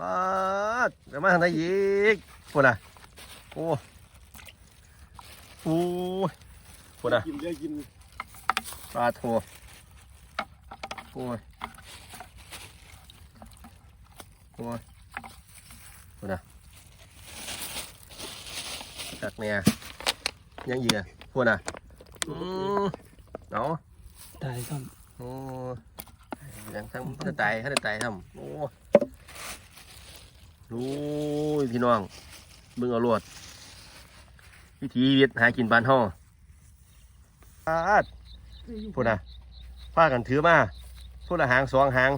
ปาดเดี๋ยวมาทางไหนอีกพูดนะโอ้โหพูดนะกินได้กินปลาโถโอ้ยโอ้ยพูดนะจากเนี่ยยังเหยื่อพูดนะอืมเอาตายซ้โอ้ยังทั้งท่านตายท่านตายทำโอ้ ดูพี่น้องเบิ่งเอารวดวิธีชีวิตหากินบ้านห้องปาดพูดนะพากันถือมาพูดละหางสองหาง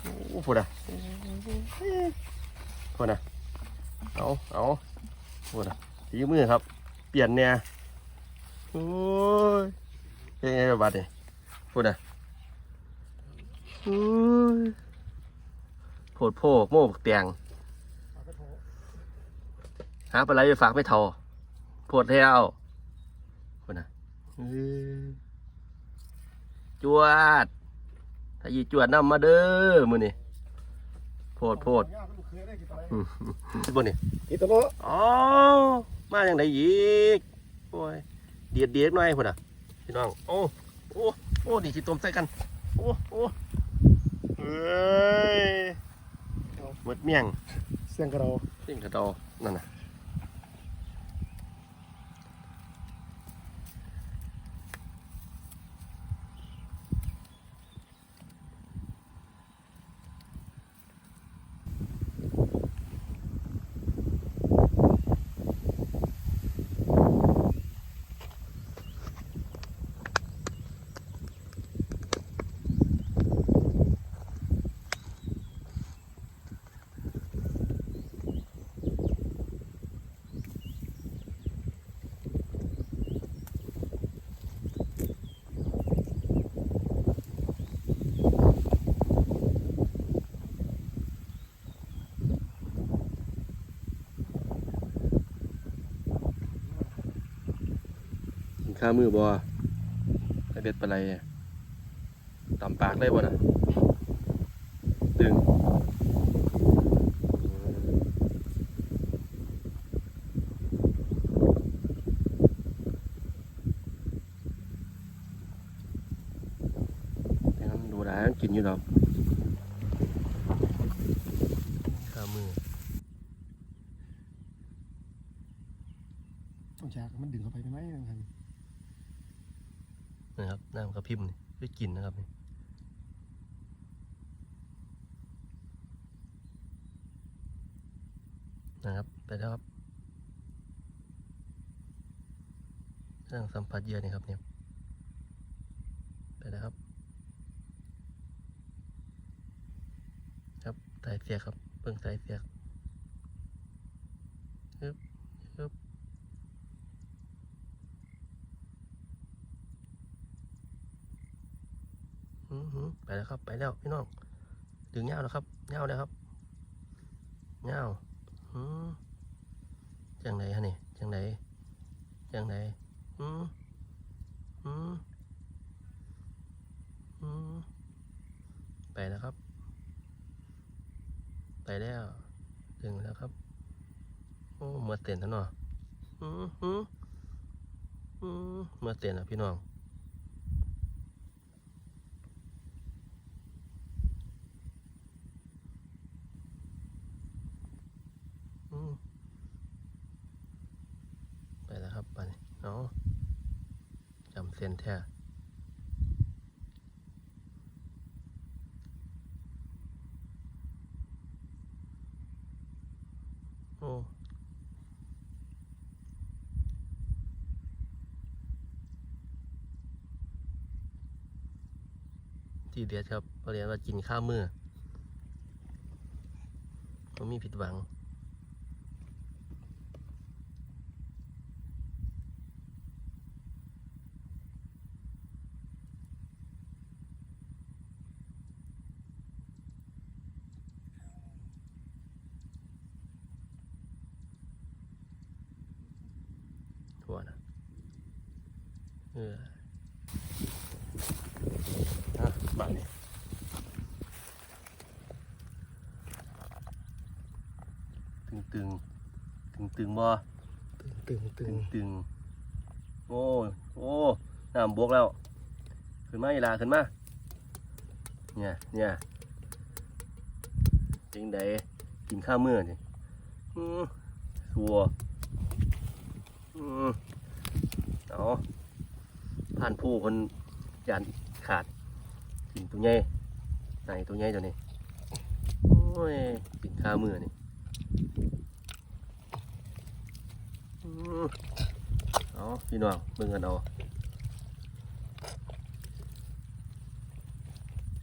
โอ้พูดนะพูดนะเอาเอาพูดนะถือมือครับ เปลี่ยนเนี่ยโอ้ยเป็นไงบัดเนี่ยพูดนะโอ้ยโผ ดโพกโม่บักเตียงหาปลาไหลไปฝากไม่เท่าโพดเท่าคนน่ะเอ้ยจวดถ้ายีจวดนำมาเด้อมือนี่โพดโพดอืมบนนี่กินตัวเนาะอ๋อมาอย่างไรอีกโอ้ยเดียดเดียดหน่อยคนน่ะพี่น้องโอ้โอ้โอ้ดีสิต้มใส่กัน โอ้โอ้เฮ้ย หมดเมี่ยงเสียงกระเราสิ่งกระดอนั่นน่ะ ข้ามือบ่ไอเบ็ดปลาไหลตำปากได้บ่น่ะดึงงั้นดูด้มันกินอยู่ดอกข้ามือต้องแจกมันดึงเข้าไปได้ไหมนะครับ นะครับน้ำกระพริบนี่ได้กินนะครับนี่นะครับไปแล้วครับเรื่องสัมผัสเยื่อนี่ครับเนี่ยไปแล้วครับ ครับสายเสียครับเบิ่งสายเสียกฮึบฮึบ อือหือไป แล้วครับ ไปแล้วพี่น้องดึงเงาแล้วครับเงาแล้วครับเงาอืมจังไหนฮะนี่จังไหนจังไหนอืมอืมอืมไปแล้วครับ ไปแล้วดึงแล้วครับโอ้เมื่อเต้นแล้วเนาะอืมอืมอืมเมื่อเต้นอะพี่น้อง อืมไปแล้วครับไปเอาจำเส้นแท้โอ้ที่เดียดครับเรียนว่ากินข้าวมือผมมีผิดหวัง หัวนะเอออะบาดนี้ตึงตึงตึงตึงๆบ่ตึงตึตึงงตึงโอ้ยโอ้น้ำบวกแล้ว ขึ้นมาอีหลาขึ้นมาเนี่ยเนี่ยจริงใดกินข้าวมื้อนี่อือสัวอือ เอาผ่านผู้คนยันขาดกินตัวใหญ่ไหนตัวใหญ่ตัวนี้โอ้ยกินข้าวมือนี่อือเอาพี่น้องเบิ่งกันเอา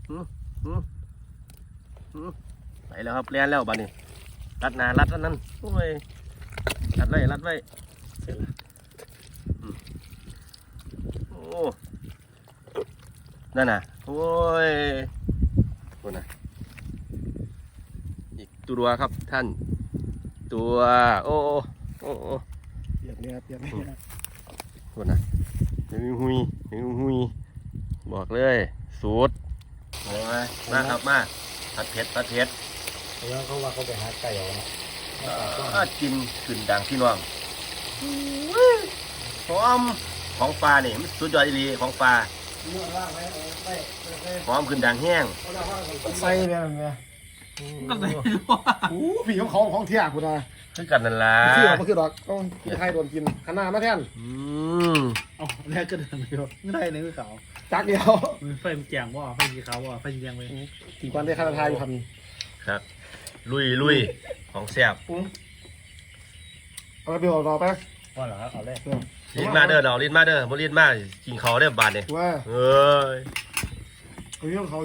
อืออืออือไปแล้วครับเลียนแล้วบัดนี้รัดหนารัดอันนั้นโอ้ยรัดไว้รัดไว้ โอ้ นั่นน่ะ โอ้ยโอ้น่ะ อีกตัวครับท่าน ตัว โอ้โอ้โอ้โอ้เปลี่ยนเนี่ยเปลี่ยนเนี่ยโอ้น่ะหุยหุยหุยหุยบอกเลยสูตรโอ้ยมาครับมาผัดเผ็ดผัดเผ็ดเดี๋ยวเขาว่าเขาไปหาไก่เอาเนาะอ่ากินขึ้นดังพี่น้องหอมของปลานี่มันสุดยอดดีของปลา เมื่อล่างไว้ไว้ไว้หอมขึ้นดังแห้งใส่เนี่ยเนี่ยโอ้ผีของเขาของเที่ยกูนะคือกันนั่นล่ะเที่ยวมันคือดอกต้องกินไทยโดนกินขนาดมาแทนอืมอ๋อแล้วก็เดินไปว่าไม่ได้เลยคือเขาจักเดียวมันไฟมันแจงว่าไฟสีขาวว่าไฟสีแดงไปกินควันได้ขนาดไทยอยู่ครับครับ ลุยลุยของแซ่บเอาไปเดี๋ยวรอไปว่าเหรอครับเอาเลย ลิ้นมาเด้อดอกลิ้นมาเด้อบ่ลิ้นมากินเขาวเด้อบาดนี่ว่าเอ้ยเรื่องเขา